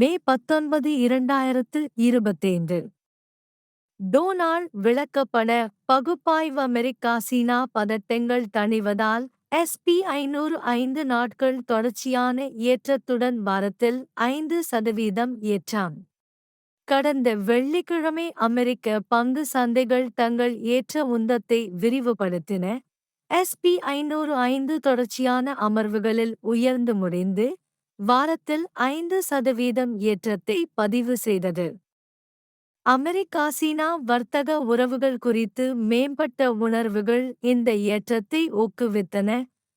மே பத்தொன்பது இரண்டாயிரத்து இருபத்தைந்து. டோனால் விளக்கப்பட பகுப்பாய்வு அமெரிக்கா சீனா பதட்டங்கள் தணிவதால் எஸ்பி ஐநூறு ஐந்து நாட்கள் தொடர்ச்சியான ஏற்றத்துடன் வாரத்தில் ஐந்து சதவீதம் ஏற்றாம். கடந்த வெள்ளிக்கிழமை அமெரிக்க பங்கு சந்தைகள் தங்கள் ஏற்ற உந்தத்தை விரிவுபடுத்தின. எஸ்பி ஐநூறு ஐந்து தொடர்ச்சியான அமர்வுகளில் உயர்ந்து முடிந்து வாரத்தில் ஐந்து சதவீதம் ஏற்றத்தை பதிவு செய்தது. அமெரிக்கா சீனா வர்த்தக உறவுகள் குறித்து மேம்பட்ட உணர்வுகள் இந்த ஏற்றத்தை ஊக்குவித்தன.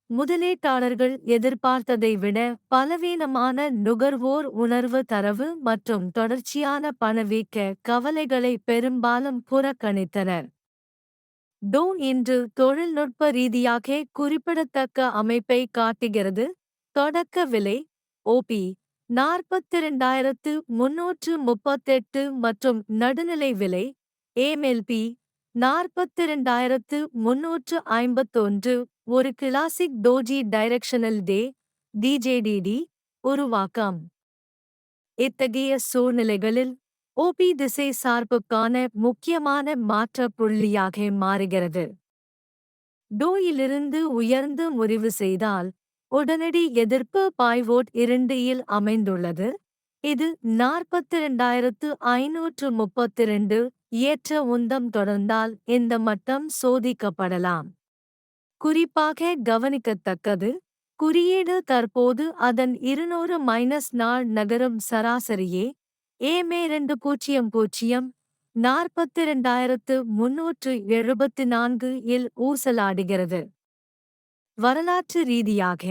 முதலீட்டாளர்கள் எதிர்பார்த்ததை விட பலவீனமான நுகர்வோர் உணர்வு தரவு மற்றும் தொடர்ச்சியான பணவீக்க கவலைகளை பெரும்பாலும் புறக்கணித்தனர். டோ இன்று தொழில்நுட்ப ரீதியாக குறிப்பிடத்தக்க அமைப்பை காட்டுகிறது. தொடக்க விலை ஓபி நாற்பத்திரண்டாயிரத்து முன்னூற்று முப்பத்தெட்டு மற்றும் நடுநிலை விலை ஏமெல்பி நாற்பத்திரண்டாயிரத்து முன்னூற்று ஐம்பத்தொன்று. ஒரு கிளாசிக் டோஜி டைரக்ஷனல் டே டிஜேடிடி உருவாக்கம். இத்தகைய சூழ்நிலைகளில் ஓபி திசை சார்புக்கான முக்கியமான மாற்ற புள்ளியாக மாறுகிறது. டோயிலிருந்து உயர்ந்து முறிவு செய்தால் உடனடி எதிர்ப்பு பாய்வோட் இரண்டு இல் அமைந்துள்ளது. இது நாற்பத்திரண்டாயிரத்து ஐநூற்று முப்பத்திரண்டு ஏற்ற உந்தம் தொடர்ந்தால் இந்த மட்டம் சோதிக்கப்படலாம். குறிப்பாக கவனிக்கத்தக்கது குறியீடு தற்போது அதன் இருநூறு மைனஸ் நாள் நகரும் சராசரியே ஏமே ரெண்டு பூஜ்ஜியம் பூஜ்ஜியம் நாற்பத்திரண்டாயிரத்து முன்னூற்று எழுபத்தி நான்கு இல் ஊசலாடுகிறது. வரலாற்று ரீதியாக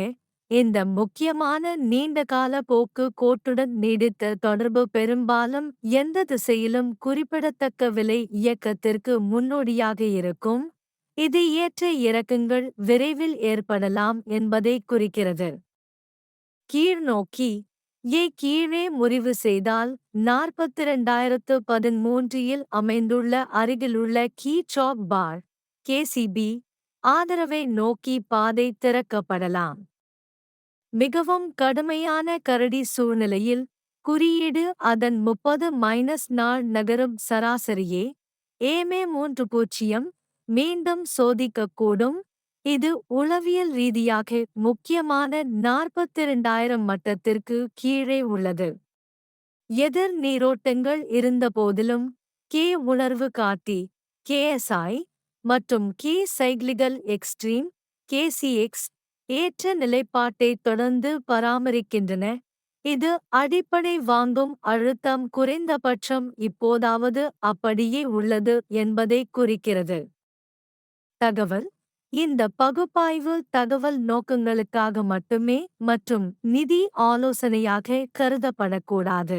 இந்த முக்கியமான நீண்டகால போக்கு கோட்டுடன் நீடித்த தொடர்பு பெரும்பாலும் எந்த திசையிலும் குறிப்பிடத்தக்க விலை இயக்கத்திற்கு முன்னோடியாக இருக்கும். இது ஏற்ற இறக்கங்கள் விரைவில் ஏற்படலாம் என்பதை குறிக்கிறது. கீழ்நோக்கி ஏ கீழே முறிவு செய்தால் நாற்பத்திரண்டாயிரத்து பதிமூன்று இல் அமைந்துள்ள அருகிலுள்ள கீ சாப் பார் கேசிபி ஆதரவை நோக்கி பாதை திறக்கப்படலாம். மிகவும் கடுமையான கரடி சூழ்நிலையில் குறியீடு அதன் முப்பது மைனஸ் நாள் நகரும் சராசரியே ஏமே மூன்று பூஜ்ஜியம் மீண்டும் சோதிக்கக்கூடும். இது உளவியல் ரீதியாக முக்கியமான நாற்பத்திரண்டாயிரம் மட்டத்திற்கு கீழே உள்ளது. எதிர் நீரோட்டங்கள் இருந்தபோதிலும் கே உணர்வு காட்டி கேஎஸ்ஐ மற்றும் கீ சைக்ளிகல் எக்ஸ்ட்ரீம் கேசிஎக்ஸ் ஏற்ற நிலைப்பாட்டை தொடர்ந்து பராமரிக்கின்றன. இது அடிப்படை வாங்கும் அழுத்தம் குறைந்தபட்சம் இப்போதாவது அப்படியே உள்ளது என்பதை குறிக்கிறது. தகவல் இந்த பகுப்பாய்வு தகவல் நோக்கங்களுக்காக மட்டுமே மற்றும் நிதி ஆலோசனையாக கருதப்படக்கூடாது.